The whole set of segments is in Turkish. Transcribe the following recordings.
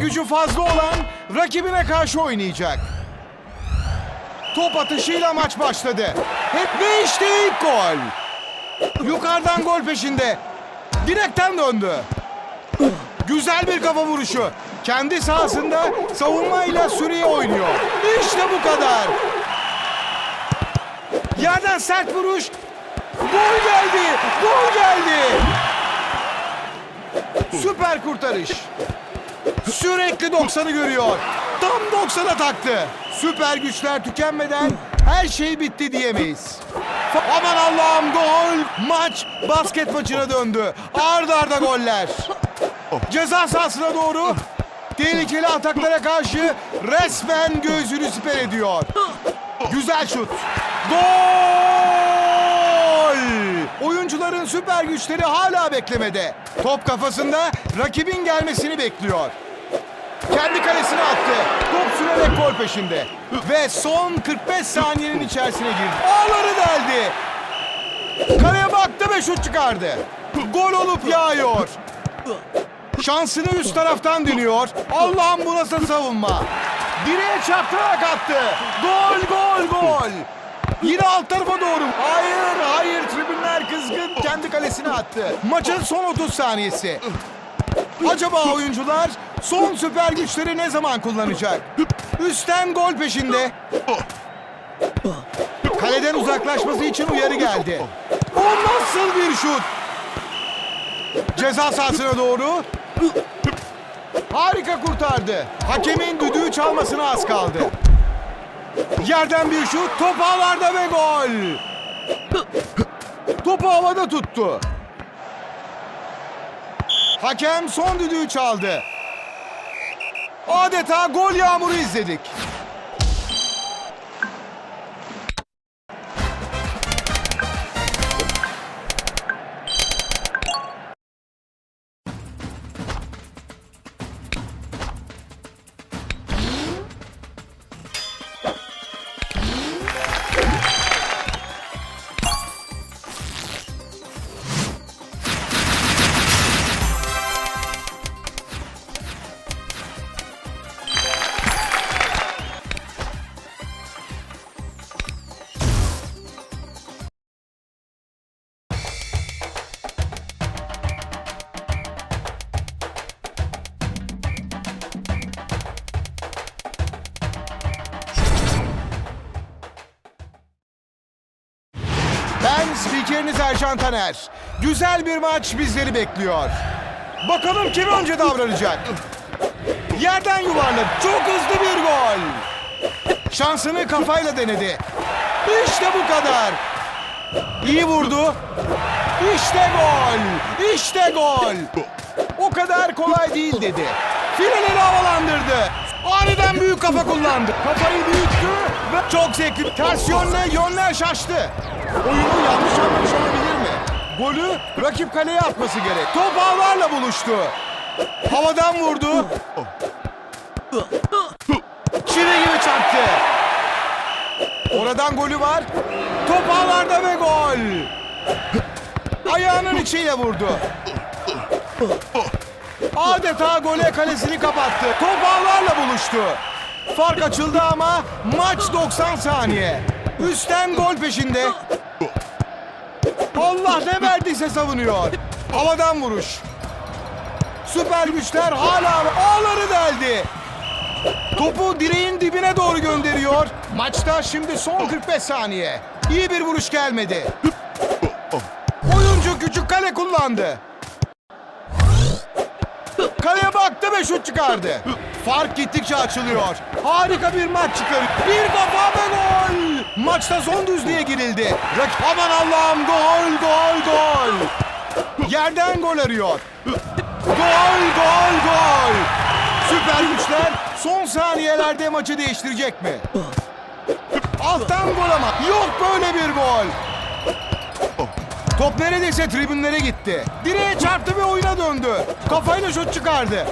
Gücü fazla olan rakibine karşı oynayacak. Top atışıyla maç başladı. Hep ve işte ilk gol. Yukarıdan gol peşinde. Direkten döndü. Güzel bir kafa vuruşu. Kendi sahasında savunmayla süreye oynuyor. İşte bu kadar. Yerden sert vuruş. Gol geldi. Gol geldi. Süper kurtarış. Sürekli 90'ı görüyor. Tam 90'a taktı. Süper güçler tükenmeden her şey bitti diyemeyiz. Aman Allah'ım gol! Maç basket maçına döndü. Arda arda goller. Ceza sahasına doğru tehlikeli ataklara karşı resmen gözünü siper ediyor. Güzel şut. Gol! Oyuncuların süper güçleri hala beklemede. Top kafasında rakibin gelmesini bekliyor. Kendi kalesine attı. Top sürerek gol peşinde. Ve son 45 saniyenin içerisine girdi. Ağları deldi. Kaleye baktı ve şut çıkardı. Gol olup yağıyor. Şansını üst taraftan dönüyor. Allah'ım bu nasıl savunma. Direğe çarptırarak attı. Gol gol gol. Yine alt tarafa doğru. Hayır hayır tribünler kızgın. Kendi kalesine attı. Maçın son 30 saniyesi. Acaba oyuncular son süper güçleri ne zaman kullanacak? Üstten gol peşinde. Kaleden uzaklaşması için uyarı geldi. O nasıl bir şut? Ceza sahasına doğru. Harika kurtardı. Hakemin düdüğü çalmasına az kaldı. Yerden bir şut, top ağlarda ve gol. Topu havada tuttu. Hakem son düdüğü çaldı. Adeta gol yağmuru izledik. Ben spikeriniz Erşan Taner. Güzel bir maç bizleri bekliyor. Bakalım kim önce davranacak. Yerden yuvarladı. Çok hızlı bir gol. Şansını kafayla denedi. İşte bu kadar. İyi vurdu. İşte gol. İşte gol. O kadar kolay değil dedi. Fileleri havalandırdı. Aniden büyük kafa kullandı. Kafayı büyüttü ve çok zevkli. Ters yönle yönler şaştı. Oyunu yanlış anlamış olabilir mi? Golü rakip kaleye atması gerek. Top ağlarla buluştu. Havadan vurdu. Çivi gibi çarptı. Oradan golü var. Top ağlarda ve gol. Ayağının içiyle vurdu. Adeta gole kalesini kapattı. Top ağlarla buluştu. Fark açıldı ama maç 90 saniye. Üstten gol peşinde. Allah ne verdiyse savunuyor. Havadan vuruş. Süper güçler hala ağları deldi. Topu direğin dibine doğru gönderiyor. Maçta şimdi son 45 saniye. İyi bir vuruş gelmedi. Oyuncu küçük kale kullandı. Kaleye baktı ve şut çıkardı. Fark gittikçe açılıyor. Harika bir maç çıkarıyor. Bir kafa ve gol. Maçta son düzlüğe girildi. Rak aman Allah'ım gol gol gol. Yerden gol arıyor. Gol gol gol. Süper güçler son saniyelerde maçı değiştirecek mi? Alttan gol ama yok böyle bir gol. Top neredeyse tribünlere gitti. Direğe çarptı ve oyuna döndü. Kafayla şut çıkardı.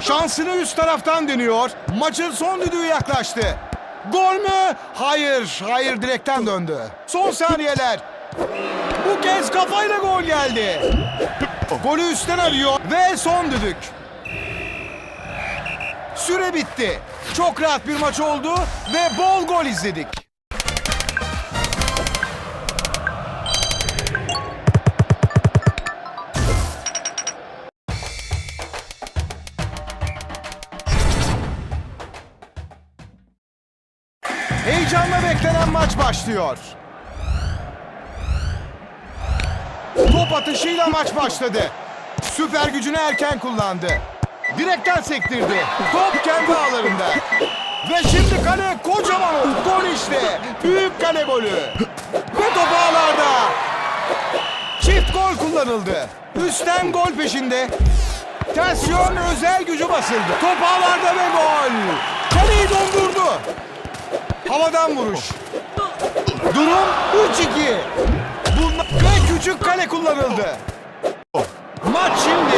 Şansını üst taraftan deniyor. Maçın son düdüğü yaklaştı. Gol mü? Hayır, hayır direkten döndü. Son saniyeler. Bu kez kafayla gol geldi. Golü üstten arıyor ve son düdük. Süre bitti. Çok rahat bir maç oldu ve bol gol izledik. Heyecanla beklenen maç başlıyor. Top atışıyla maç başladı. Süper gücünü erken kullandı. Direkten sektirdi. Top kendi ağlarında. Ve şimdi kale kocaman oldu. Gol işte. Büyük kale golü. Ve top ağlarda. Çift gol kullanıldı. Üstten gol peşinde. Ters özel gücü basıldı. Top ağlarda ve gol. Kaleyi dondurdu. Havadan vuruş. Durum 3-2. Bunlar ve küçük kale kullanıldı. Maç şimdi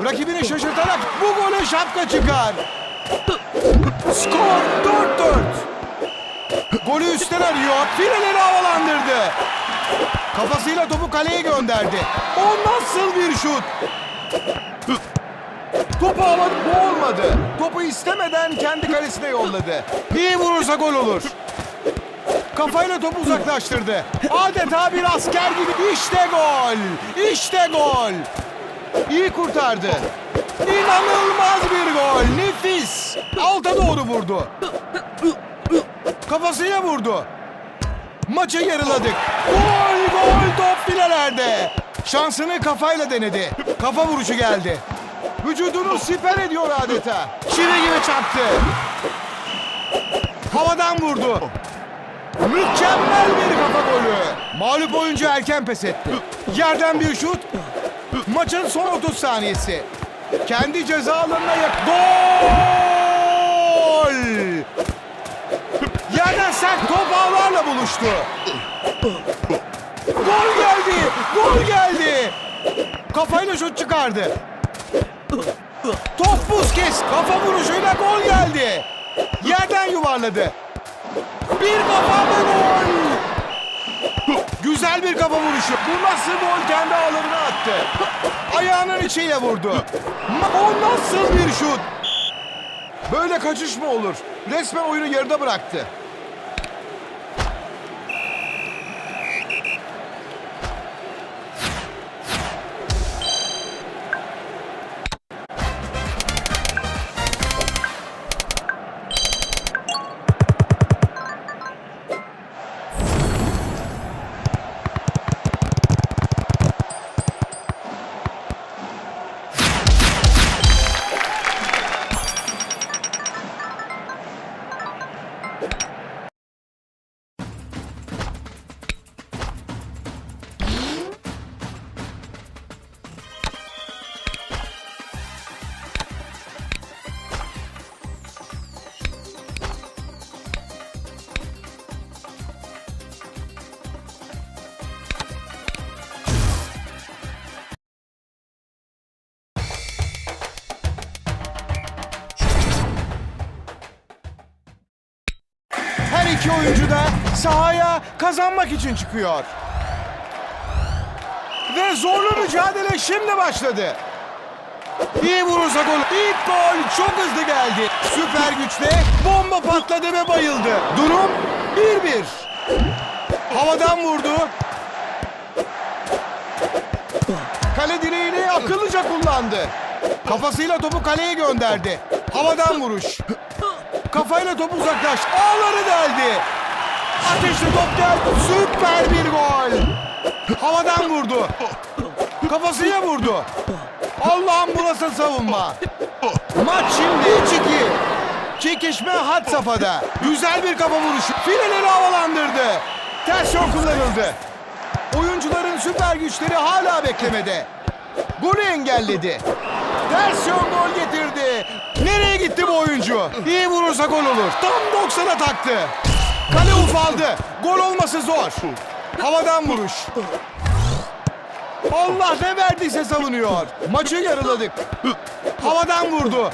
3-3. Rakibini şaşırtarak bu gole şapka çıkar. Skor 4-4. Golü üstten arıyor. Fileleri havalandırdı. Kafasıyla topu kaleye gönderdi. O nasıl bir şut? Topu havada bu olmadı. Topu istemeden kendi kalesine yolladı. İyi vurursa gol olur. Kafayla topu uzaklaştırdı. Adeta bir asker gibi. İşte gol. İşte gol. İyi kurtardı. İnanılmaz bir gol. Nefis. Alta doğru vurdu. Kafasıyla vurdu. Maçı yarıladık. Gol gol top filelerde. Şansını kafayla denedi. Kafa vuruşu geldi. Vücudunu siper ediyor adeta. Çivi gibi çarptı. Havadan vurdu. Mükemmel bir kafa golü. Mağlup oyuncu erken pes etti. Yerden bir şut. Maçın son 30 saniyesi. Kendi ceza alanına yak... Gol! Yerden sert top ağlarla buluştu. Gol geldi! Gol geldi! Kafayla şut çıkardı. Top Busquets kafa vuruşuyla gol geldi. Yerden yuvarladı. Bir kafa ve gol. Güzel bir kafa vuruşu. Bu nasıl gol kendi ağlarına attı. Ayağının içiyle vurdu. O nasıl bir şut? Böyle kaçış mı olur? Resmen oyunu yarıda bıraktı. İki oyuncu da sahaya kazanmak için çıkıyor. Ve zorlu mücadele şimdi başladı. İyi vurursa gol. İlk gol çok hızlı geldi. Süper güçle bomba patladı ve bayıldı. Durum 1-1. Havadan vurdu. Kale direğini akıllıca kullandı. Kafasıyla topu kaleye gönderdi. Havadan vuruş. Kafayla top uzaklaş. Ağları deldi. Ateşli top geldi. Süper bir gol. Havadan vurdu. Kafasıyla vurdu. Allah'ım bu nasıl savunma. Maç şimdi 3-2. Çekişme had safhada. Güzel bir kafa vuruşu. Fileleri havalandırdı. Ters yol kullanıldı. Oyuncuların süper güçleri hala beklemede. Golü engelledi. Ters yön gol getirdi. Nereye gitti bu oyuncu? İyi vurursa gol olur. Tam 90'a taktı. Kale ufaldı. Gol olması zor. Havadan vuruş. Allah ne verdiyse savunuyor. Maçı yarıladık. Havadan vurdu.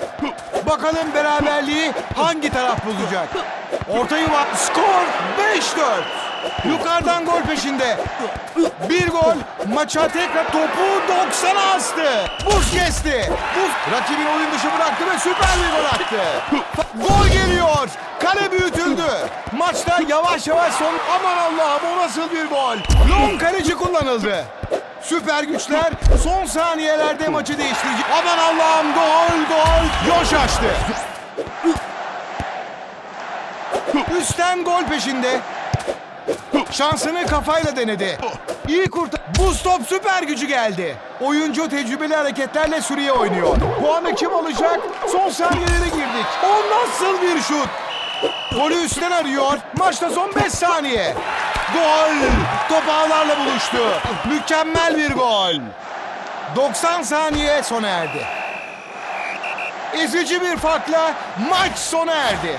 Bakalım beraberliği hangi taraf bulacak? Ortayı var. Skor 5-4. Yukarıdan gol peşinde. Bir gol. Maça tekrar topu 90'a astı. Buz kesti. Buz rakibin oyun dışı bıraktı ve süper bir gol attı. Gol geliyor. Kale büyütüldü. Maçta yavaş yavaş son... Aman Allah'ım o nasıl bir gol. Long kaleci kullanıldı. Süper güçler son saniyelerde maçı değiştirecek. Aman Allah'ım gol gol. Yoş açtı. Üstten gol peşinde. Şansını kafayla denedi. İyi kurtar. Bu stop süper gücü geldi. Oyuncu tecrübeli hareketlerle sürüye oynuyor. Puanı kim alacak? Son saniyelere girdik. O nasıl bir şut? Golü üstten arıyor. Maçta son 5 saniye. Gol! Top ağlarla buluştu. Mükemmel bir gol. 90 saniye sona erdi. Ezici bir farkla maç sona erdi.